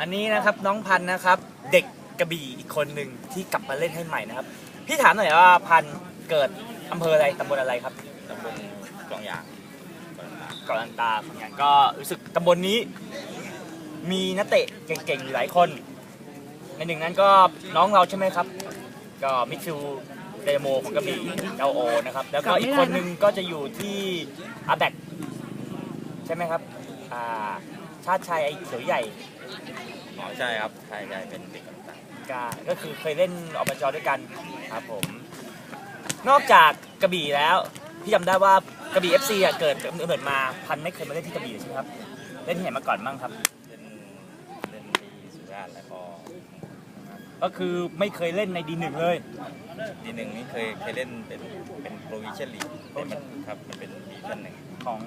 อันนี้นะครับน้องพันธุ์นะครับ เด็กกระบี่อีกคนหนึ่งที่กลับมาเล่นให้ใหม่นะครับ พี่ถามหน่อยว่าพันธุ์เกิดอำเภออะไรตำบลอะไรครับตำบลกลองยางเกาะลันตาอย่างก็รู้สึกตำบลนี้ มีนักเตะเก่งๆอยู่หลายคน ในหนึ่งนั้นก็น้องเราใช่ไหมครับ ก็มิดฟิลด์เดโมของกระบี่เจ้าโอนะครับ แล้วก็อีกคนหนึ่งก็จะอยู่ที่อาแบกใช่ไหมครับอ่าชาติชายไอ้เขียวใหญ่ อ๋อใช่ครับใช่ใช่เป็นเด็กกำลังก็ก็คือเคยเล่นอบจด้วยกันครับผม นอกจากกระบี่แล้วพี่จำได้ว่ากระบี่ FC อะเกิดกำเนิดมาพันไม่เคยมาเล่นที่กระบี่เลยใช่ไหมครับ เล่นที่ไหนมาก่อนบ้างครับ เล่นเล่นที่สุราษฎร์แล้วก็ก็คือไม่เคยเล่นในดีหนึ่งเลย ทีหนึ่งนี่เคยเคยเล่นเป็นเป็นโปรวิชั่นลีกเป็นมันครับมันเป็นดีชั่นหนึ่งของ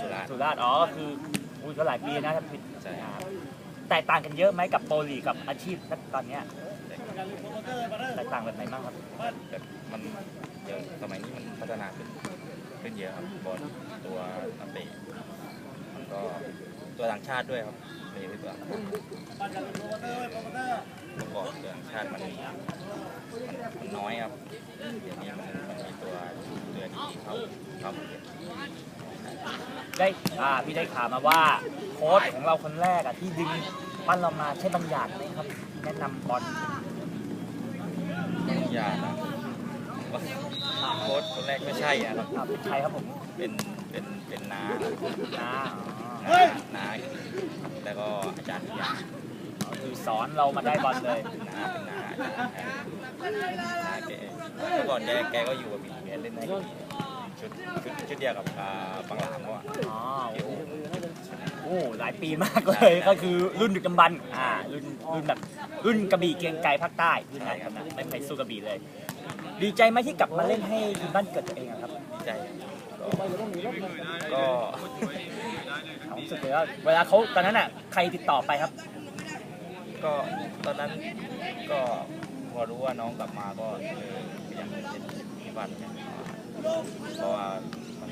สุราษฎร์สุราษฎร์อ๋อก็คืออุ้ยก็หลายปีนะถ้าผิดใช่ครับครับ แตกต่างกันเยอะไหมกับโปรลีกกับอาชีพณตอนเนี้ยแต่แตกต่างแบบไหนบ้างครับ แบบมันเดี๋ยวสมัยนี้มันพัฒนาขึ้นขึ้นเยอะครับบอลตัวนักเตะมันก็ตัวต่างชาติด้วยครับไม่ใช่ตัวเมื่อก่อนตัวต่างชาติมันมันมันน้อยครับเดี๋ยวนี้มันมันมีตัวตัวดีเข้าเข้ามาเยอะได้อ่าพี่ได้ข่าวมาว่าโค้ชของเราคนแรกอะที่ดึง ปั้นเรามาใช่บางอย่างไหมครับ แนะนำบอลยากนะโค้ชคนแรกไม่ใช่นะครับอ่าเป็นใครครับผม เป็น เป็น เป็นน้านะน้าน้าแล้วก็อาจารย์ที่ยาอ๋อคือสอนเรามาได้บอลเลยน้าเป็นน้าอาจารย์น้าแกเมื่อก่อนแกแกก็อยู่กับบีแกเล่นให้กับบี ชุดชุดชุดเดียวกับอ่าปังหลามเขาอะอ๋อโอ้โหโอ้หลายปีมากเลย ก็คือรุ่นดึกดำบรรพ์อ่ารุ่นรุ่นแบบรุ่นกระบี่เกรียงไกรภาคใต้รุ่นนั้นครับนะไม่เคยสู้กระบี่เลย ดีใจไหมที่กลับมาเล่นให้ทีมบ้านเกิดตัวเองอะครับดีใจก็ก็ความรู้สึกเลยว่าเวลาเขาตอนนั้นอะใครติดต่อไปครับ ก็ตอนนั้นก็พอรู้ว่าน้องกลับมาก็เออพยายามเล่นที่บ้านเนี่ย เพราะว่ามัน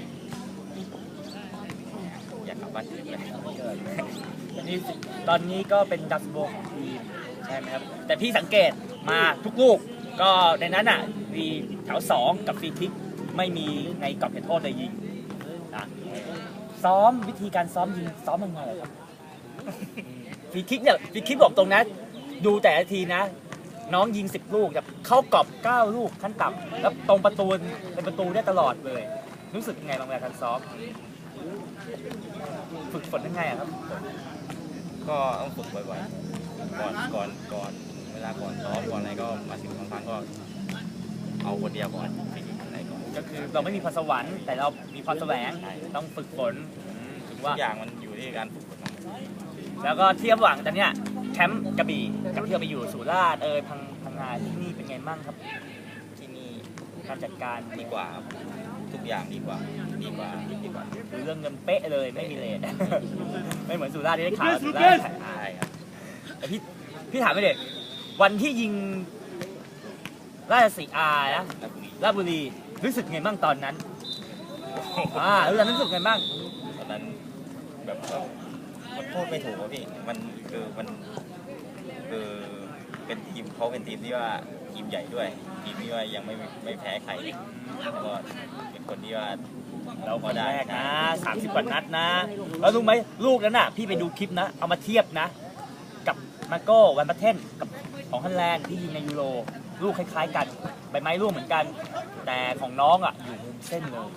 อยากกลับบ้านถึงเลยตอนนี้ตอนนี้ก็เป็นดัสโบของทีมใช่ไหมครับ แต่พี่สังเกตมาทุกลูก ก็ในนั้นอะมีแถวสองกับฟรีคิกไม่มีในกรอบเขตโทษเลยยิงนะซ้อมวิธีการซ้อมยิงซ้อมยังไงครับฟรีคิกเนี่ยฟรีคิกบอกตรงนะ ดูแต่ละทีนะ น้องยิง 10 ลูกแบบเข้ากรอบ 9 ลูกขั้นต่ำแล้วตรงประตูเป็นประตูได้ตลอดเลย รู้สึกยังไงบางเวลาการซ้อมฝึกฝนยังไงอะครับ ก็ต้องฝึกบ่อยๆ ก่อนก่อนก่อนเวลาก่อนซ้อมก่อนอะไรก็มาถึงบางครั้งก็ เอาคนเดียวก่อนไปกินอะไรก่อนก็คือเราไม่มีพรสวรรค์แต่เรามีพรแสวงต้องฝึกฝนถึงทุว่ากอย่างมันอยู่ที่การฝึกฝนทั้งหมดแล้วก็เทียบระหว่างตอนเนี้ย แชมป์กระบี่กับที่เราไปอยู่สุราษฎร์เอยพังพังงาที่นี่เป็นไงบ้างครับ ที่นี่การจัดการดีกว่าครับทุกอย่างดีกว่า ดีกว่าดีกว่าคือเรื่องเงินเป๊ะเลยไม่มีเลทไม่เหมือนสุราษฎร์ที่ได้ข่าวว่าสุราษฎร์ขายอาใช่ครับแต่พี่พี่ถามไปเด็กวันที่ยิงราชสีอานะแล้วบุรีราชบุรีรู้สึกไงบ้างตอนนั้นอ่ารู้สึกรู้สึกไงบ้างตอนนั้นแบบก็ มันพูดไม่ถูกอะพี่ มันคือมันคือเป็นทีมเขาเป็นทีมที่ว่าทีมใหญ่ด้วย ทีมที่ว่ายังไม่ไม่แพ้ใครแล้วก็เป็นคนที่ว่าเราพคอนได้แรกนะสามสิบกว่านัดนะ แล้วรู้ไหมลูกนั้นน่ะ พี่ไปดูคลิปนะ เอามาเทียบนะ กับมาโก้วันประเทนกับของฮันแลนด์ที่ยิงในยูโร ลูกคล้ายๆกัน ใบไม้ลูกเหมือนกัน แต่ของน้องอะอยู่มุมเส้นเลย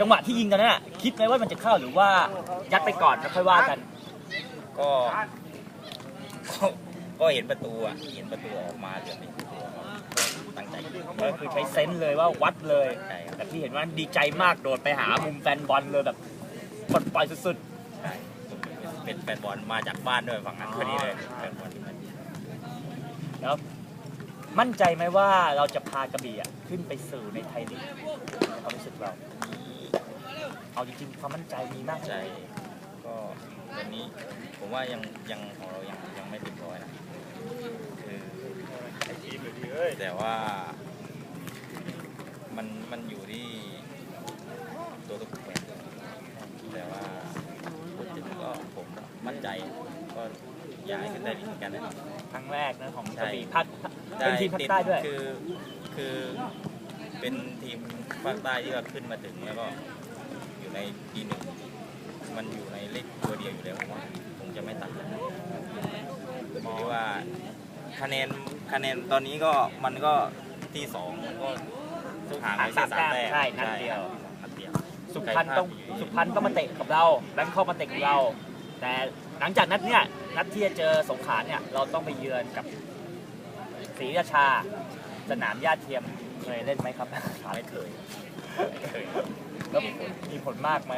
จังหวะที่ยิงกันนั้นน่ะคิดไหมว่ามันจะเข้าหรือว่ายัดไปก่อนแล้วค่อยว่ากัน ก็ก็ก็เห็นประตูอะเห็นประตูออกมาเดือนนี้ตั้งใจยิงก็คือใช้เซนส์เลยว่าวัดเลย ใช่ครับแต่พี่เห็นว่าดีใจมากโดดไปหามุมแฟนบอลเลยแบบปลดปล่อยสุดใช่เป็นแฟนบอลมาจากบ้านด้วยฝั่งนั้นพอดีเลยแฟนบอลที่มันๆแล้วมั่นใจไหมว่าเราจะพากระบี่อะขึ้นไปสู่ในไทยลีกในความรู้สึกเรา เอาจริงๆความมั่นใจมีมากใจ ก็วันนี้ผมว่ายังยังของเรายังยังไม่เต็มร้อยนะคือแต่ว่า มันมันอยู่ที่ตัวทุกคนแต่ว่าพูดถึงก็ผมมั่นใจก็อยากให้ขึ้นได้ดีเหมือนกันนะครับครั้งแรกนะของกใช่ระบี่ภาคเป็นทีมภาคใต้ด้วยคือคือ เป็นทีมภาคใต้ที่ว่าขึ้นมาถึงแล้วก็อยู่ในปีหนึ่งมันอยู่ในเลขตัวเดียวอยู่แล้วผมว่าคงจะไม่ต่ำอยู่ที่ว่าคะแนนคะแนนตอนนี้ก็มันก็ที่สองมันก็ห่างไปแค่สามแต้มใช่นัดเดียวนัดเดียว สุพรรณต้องสุพรรณต้องมาเตะกับเราแบงคอกมาเตะกับเรา แต่หลังจากนัดเนี้ยนัดที่จะเจอสงขลาเนี่ยเราต้องไปเยือนกับศรีราชา สนามญาติเทียม เคยเล่นไหมครับไม่เคยไม่เคยแล้วมีผลมากไหม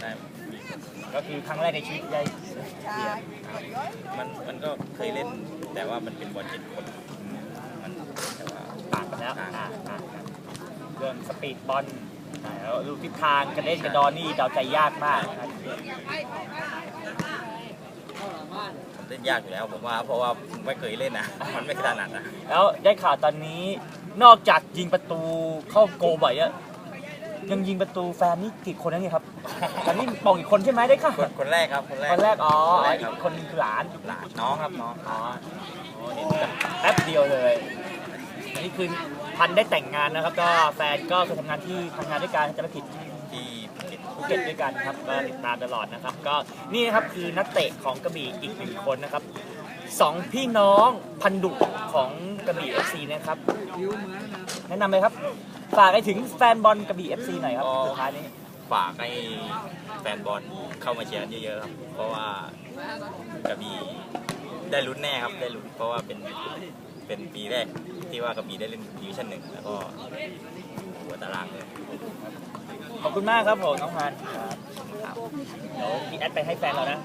ได้มีก็คือครั้งแรกในชีวิตที่ได้เรียนมันมันก็เคยเล่น แต่ว่ามันเป็นบอลเจ็ดคนมันแต่ว่าต่างกันแล้วต่างอ่าอ่าครับเรื่องสปีดบอลอ่าแล้วลูกทิศทางกระเด็นกระดอนนี่เดาใจยากมากนะครับมัน เล่นยากอยู่แล้วผมว่าเพราะว่าผมไม่เคยเล่นนะมันไม่ถนัดนะแล้วได้ข่าวตอนนี้นอกจากยิงประตูเข้าโกลบ่อยอะยังยิงประตูแฟนนี่กี่คนแล้วเนี่ยครับตอนนี้บอกอีกคนใช่ไหมได้ค่ะคนคนแรกครับคนแรกคนแรกอ๋อคนแรกครับอีกคนคือหลานหลานน้องครับน้องอ๋อโอ้เห็นแบบแป๊บเดียวเลยอันนี้คือพันได้แต่งงานนะครับ ก็แฟนก็เคยทำงานที่ทำงานด้วยกันจะไม่ผิดที่ภู เก็ตภูเก็ตด้วยกันครับก็ติดตามตลอดนะครับ ก็นี่นะครับคือนักเตะของกระบี่อีกหนึ่งคนนะครับสองพี่น้องพันดุของกระบี่เอฟซีนะครับ แนะนำเลยครับ ฝากให้ถึงแฟนบอลกระบี่เอฟซีหน่อยครับสุดท้ายนี้ฝากให้แฟนบอลเข้ามาเชียร์เยอะๆครับ เพราะว่ากระบี่ได้ลุ้นแน่ครับได้ลุ้นเพราะว่าเป็น เป็นปีแรกที่ว่ากระบี่ได้เล่นดิวิชั่นหนึ่งแล้วก็หัวตารางเลยขอบคุณมากครับผมน้องพันครับเดี๋ยวพี่แอดไปให้แฟนเรานะ